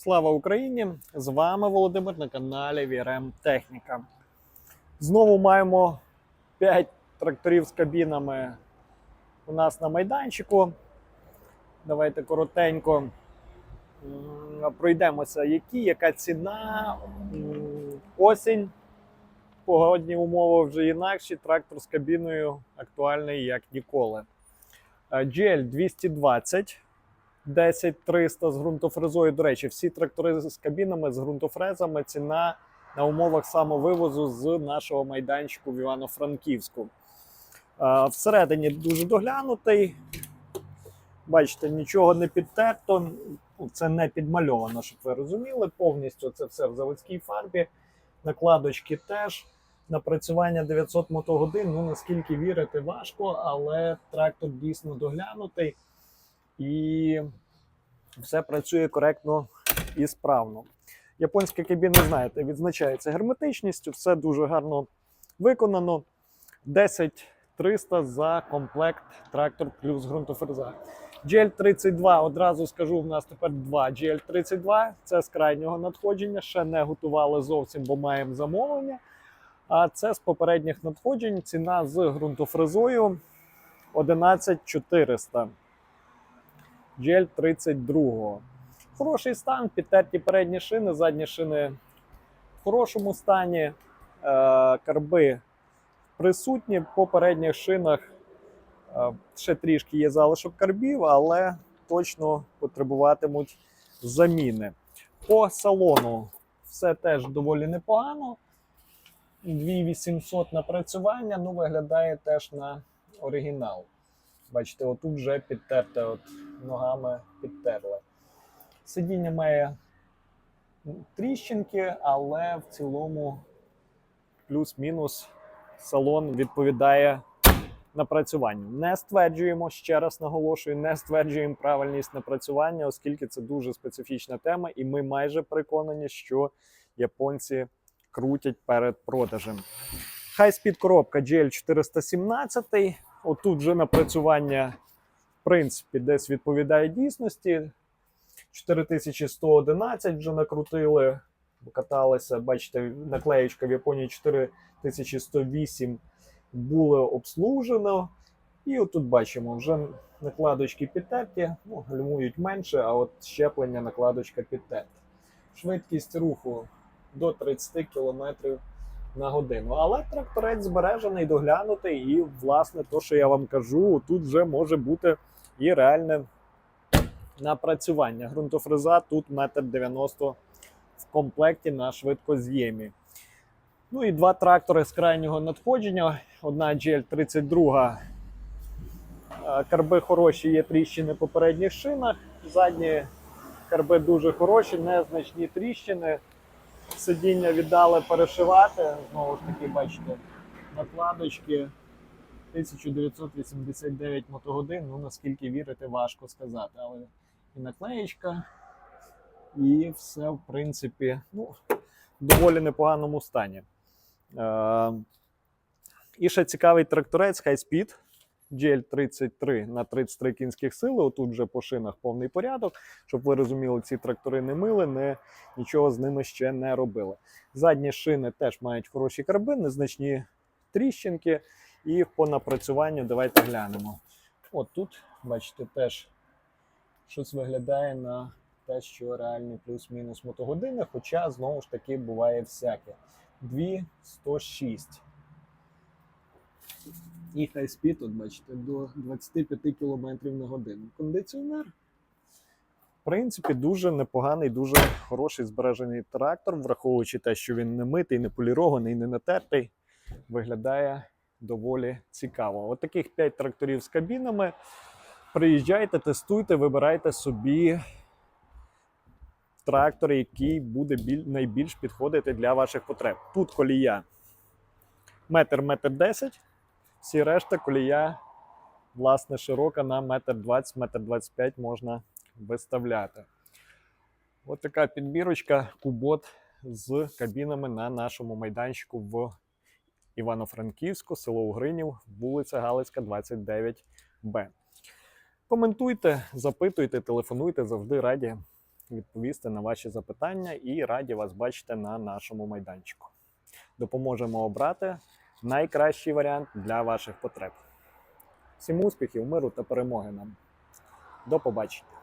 Слава Україні! З вами Володимир на каналі VRM Техніка. Знову маємо 5 тракторів з кабінами у нас на майданчику. Давайте коротенько пройдемося, які, яка ціна, осінь, погодні умови вже інакші. Трактор з кабіною актуальний як ніколи. Е, GL 220. 10300 з ґрунтофрезою. До речі, всі трактори з кабінами, з ґрунтофрезами, ціна на умовах самовивозу з нашого майданчику в Івано-Франківську. Всередині дуже доглянутий. Бачите, нічого не підтерто. Ну, Це не підмальовано, щоб ви розуміли. Повністю це все в заводській фарбі. Накладочки теж. Напрацювання 900 мотогодин. Ну наскільки вірити, важко, але трактор дійсно доглянутий і все працює коректно і справно. Японська кабіна, знаєте, відзначається герметичністю, все дуже гарно виконано. 10300 за комплект трактор плюс ґрунтофреза. GL32, одразу скажу, в нас тепер два GL32. Це з крайнього надходження. Ще не готували зовсім, бо маємо замовлення. А це з попередніх надходжень. Ціна з ґрунтофрезою 11400. GL 32. Хороший стан, підтерті передні шини, задні шини в хорошому стані. Е, карби присутні. По передніх шинах е, ще трішки є залишок карбів, але точно потребуватимуть заміни. По салону все теж доволі непогано. 2800 напрацювання, ну виглядає теж на оригінал. Бачите, отут вже підтерте, от ногами підтерли. Сидіння має тріщинки, але в цілому плюс-мінус салон відповідає напрацюванню. Не стверджуємо, ще раз наголошую, не стверджуємо правильність напрацювання, оскільки це дуже специфічна тема, і ми майже переконані, що японці крутять перед продажем. Хай-спід коробка GL 417. Отут вже напрацювання, принципі, десь відповідає дійсності. 4111 вже накрутили, каталися. Бачите, наклеєчка в Японії 4108 було обслужено. І отут бачимо, вже накладочки підтерті, ну, гальмують менше, а от щеплення накладочка підтерта. Швидкість руху до 30 км на годину. Але тракторець збережений, доглянутий, і, власне, то, що я вам кажу, тут вже може бути і реальне напрацювання. Грунтофреза тут 1,90 м в комплекті на швидкоз'ємі. Ну і два трактори з крайнього надходження. Одна GL32. Е, Карби хороші, є тріщини по передніх шинах. Задні карби дуже хороші, незначні тріщини. Сидіння віддали перешивати. Знову ж таки, бачите, накладочки 1989 мотогодин. Ну наскільки вірити, важко сказати. Але і наклеєчка, і все, в принципі, ну, в доволі непоганому стані. Е, і ще цікавий тракторець High Speed GL33 на 33 кінських сили. Отут вже по шинах повний порядок. Щоб ви розуміли, ці трактори не мили, не, нічого з ними ще не робили. Задні шини теж мають хороші карби, незначні тріщинки. І по напрацюванню давайте глянемо. От тут, бачите, теж щось виглядає на те, що реальний плюс-мінус мотогодини, хоча знову ж таки буває всяке. 2,106. І хай спід, от бачите, до 25 км на годину. Кондиціонер. В принципі, дуже непоганий, дуже хороший збережений трактор, враховуючи те, що він не митий, не полірований, не натертий, виглядає доволі цікаво. От таких 5 тракторів з кабінами. Приїжджайте, тестуйте, вибирайте собі трактор, який буде біль, найбільш підходити для ваших потреб. Тут колія метр метр десять, всі решта колія, власне, широка на метр двадцять, метр двадцять п'ять можна виставляти. Ось така підбірочка кубот з кабінами на нашому майданчику в Івано-Франківську, село Угринів, вулиця Галицька, 29Б. Коментуйте, запитуйте, телефонуйте, завжди раді відповісти на ваші запитання і раді вас бачити на нашому майданчику. Допоможемо обрати найкращий варіант для ваших потреб. Всім успіхів, миру та перемоги нам. До побачення!